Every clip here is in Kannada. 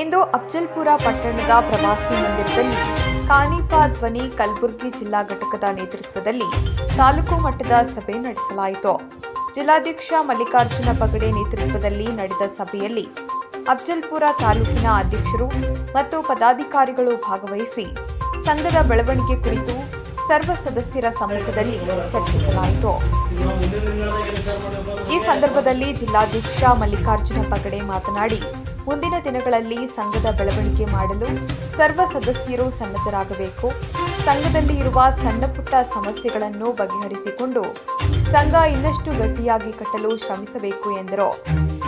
ಇಂದು ಅಫ್ಜಲ್ಪುರ ಪಟ್ಟಣದ ಪ್ರವಾಸಿ ಮಂದಿರದಲ್ಲಿ ಕಾನಿಪಾ ಧ್ವನಿ ಕಲಬುರಗಿ ಜಿಲ್ಲಾ ಘಟಕದ ನೇತೃತ್ವದಲ್ಲಿ ತಾಲೂಕು ಮಟ್ಟದ ಸಭೆ ನಡೆಸಲಾಯಿತು. ಜಿಲ್ಲಾಧ್ಯಕ್ಷ ಮಲ್ಲಿಕಾರ್ಜುನ ಪಗಡೆ ನೇತೃತ್ವದಲ್ಲಿ ನಡೆದ ಸಭೆಯಲ್ಲಿ ಅಫ್ಜಲ್ಪುರ ತಾಲೂಕಿನ ಅಧ್ಯಕ್ಷರು ಮತ್ತು ಪದಾಧಿಕಾರಿಗಳು ಭಾಗವಹಿಸಿ ಸಂಘದ ಬೆಳವಣಿಗೆ ಕುರಿತು ಸರ್ವ ಸದಸ್ಯರ ಸಮ್ಮುಖದಲ್ಲಿ ಚರ್ಚಿಸಲಾಯಿತು. ಈ ಸಂದರ್ಭದಲ್ಲಿ ಜಿಲ್ಲಾಧ್ಯಕ್ಷ ಮಲ್ಲಿಕಾರ್ಜುನ ಪಗಡೆ ಮಾತನಾಡಿ ಮುಂದಿನ ದಿನಗಳಲ್ಲಿ ಸಂಘದ ಬೆಳವಣಿಗೆ ಮಾಡಲು ಸರ್ವ ಸದಸ್ಯರು ಸನ್ನದ್ಧರಾಗಬೇಕು. ಸಂಘದಲ್ಲಿ ಇರುವ ಸಣ್ಣ ಪುಟ್ಟ ಸಮಸ್ಯೆಗಳನ್ನು ಬಗೆಹರಿಸಿಕೊಂಡು ಸಂಘ ಇನ್ನಷ್ಟು ಗಟ್ಟಿಯಾಗಿ ಕಟ್ಟಲು ಶ್ರಮಿಸಬೇಕು ಎಂದರು.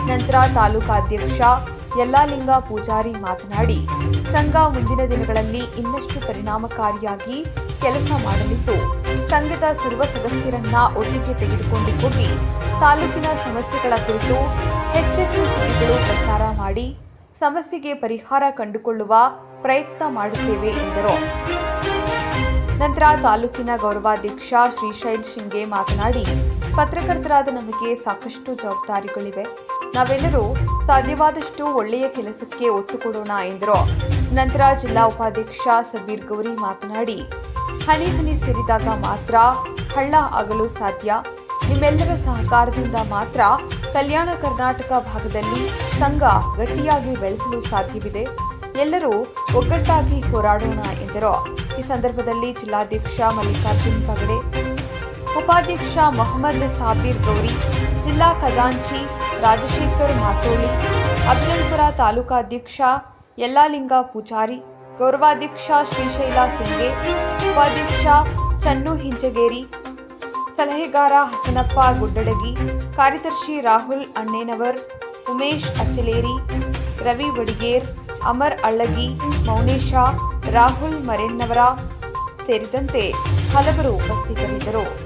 ನಂತರ ತಾಲೂಕಾಧ್ಯಕ್ಷ ಯಲ್ಲಾಲಿಂಗ ಪೂಜಾರಿ ಮಾತನಾಡಿ, ಸಂಘ ಮುಂದಿನ ದಿನಗಳಲ್ಲಿ ಇನ್ನಷ್ಟು ಪರಿಣಾಮಕಾರಿಯಾಗಿ ಕೆಲಸ ಮಾಡಲಿದ್ದು, ಸಂಘದ ಸರ್ವ ಸದಸ್ಯರನ್ನ ಒಟ್ಟಿಗೆ ತೆಗೆದುಕೊಂಡು ಹೋಗಿ ತಾಲೂಕಿನ ಸಮಸ್ಯೆಗಳ ಕುರಿತು ಹೆಚ್ಚೆಚ್ಚು ಸುದ್ದಿಗಳು ಪ್ರಸಾರ ಮಾಡಿ ಸಮಸ್ಯೆಗೆ ಪರಿಹಾರ ಕಂಡುಕೊಳ್ಳುವ ಪ್ರಯತ್ನ ಮಾಡುತ್ತೇವೆ ಎಂದರು. ನಂತರ ತಾಲೂಕಿನ ಗೌರವಾಧ್ಯಕ್ಷ ಶ್ರೀಶೈಲ್ ಶಿಂಗೆ ಮಾತನಾಡಿ, ಪತ್ರಕರ್ತರಾದ ನಮಗೆ ಸಾಕಷ್ಟು ಜವಾಬ್ದಾರಿಗಳಿವೆ. ನಾವೆಲ್ಲರೂ ಸಾಧ್ಯವಾದಷ್ಟು ಒಳ್ಳೆಯ ಕೆಲಸಕ್ಕೆ ಒತ್ತು ಕೊಡೋಣ ಎಂದರು. ನಂತರ ಜಿಲ್ಲಾ ಉಪಾಧ್ಯಕ್ಷ ಸಬೀರ್ ಗೌರಿ ಮಾತನಾಡಿ, ಹನಿ ಹನಿ ಸೇರಿದಾಗ ಮಾತ್ರ ಹಳ್ಳ ಆಗಲು ಸಾಧ್ಯ. ನಿಮ್ಮೆಲ್ಲರ ಸಹಕಾರದಿಂದ ಮಾತ್ರ ಕಲ್ಯಾಣ ಕರ್ನಾಟಕ ಭಾಗದಲ್ಲಿ ಸಂಘ ಗಟ್ಟಿಯಾಗಿ ಬೆಳೆಸಲು ಸಾಧ್ಯವಿದೆ. ಎಲ್ಲರೂ ಒಗ್ಗಟ್ಟಾಗಿ ಹೋರಾಡೋಣ ಎಂದರು. ಈ ಸಂದರ್ಭದಲ್ಲಿ ಜಿಲ್ಲಾಧ್ಯಕ್ಷ ಮಲ್ಲಿಕಾರ್ಜುನ್ ಪಗಡೆ ಉಪಾಧ್ಯಕ್ಷ ಮೊಹಮ್ಮದ್ ಸಾಬೀರ್ ಗೌರಿ, ಜಿಲ್ಲಾ ಖಜಾಂಚಿ ರಾಜಶೇಖರ್ ಮಾತೋಳಿ ಅಭಿನಂದಪುರ ತಾಲೂಕಾಧ್ಯಕ್ಷ ಯಲ್ಲಾಲಿಂಗ ಪೂಜಾರಿ, ಗೌರವಾಧ್ಯಕ್ಷ ಶ್ರೀಶೈಲ ಸಿಂಗೆ, ಉಪಾಧ್ಯಕ್ಷ ಚನ್ನು ಹಿಂಜಗೇರಿ ಸಲಹೆಗಾರ ಹಸನಪ್ಪ ಗುಡ್ಡಡಗಿ, ಕಾರ್ಯದರ್ಶಿ ರಾಹುಲ್ ಅಣ್ಣೇನವರ್, ಉಮೇಶ್ ಅಚ್ಚಲೇರಿ, ರವಿ ವಡಿಗೇರ್, ಅಮರ್ ಅಳ್ಳಗಿ, ಮೌನೇಶ, ರಾಹುಲ್ ಮರೆನ್ನವರ ಸೇರಿದಂತೆ ಹಲವರು ಉಪಸ್ಥಿತರಿದ್ದರು.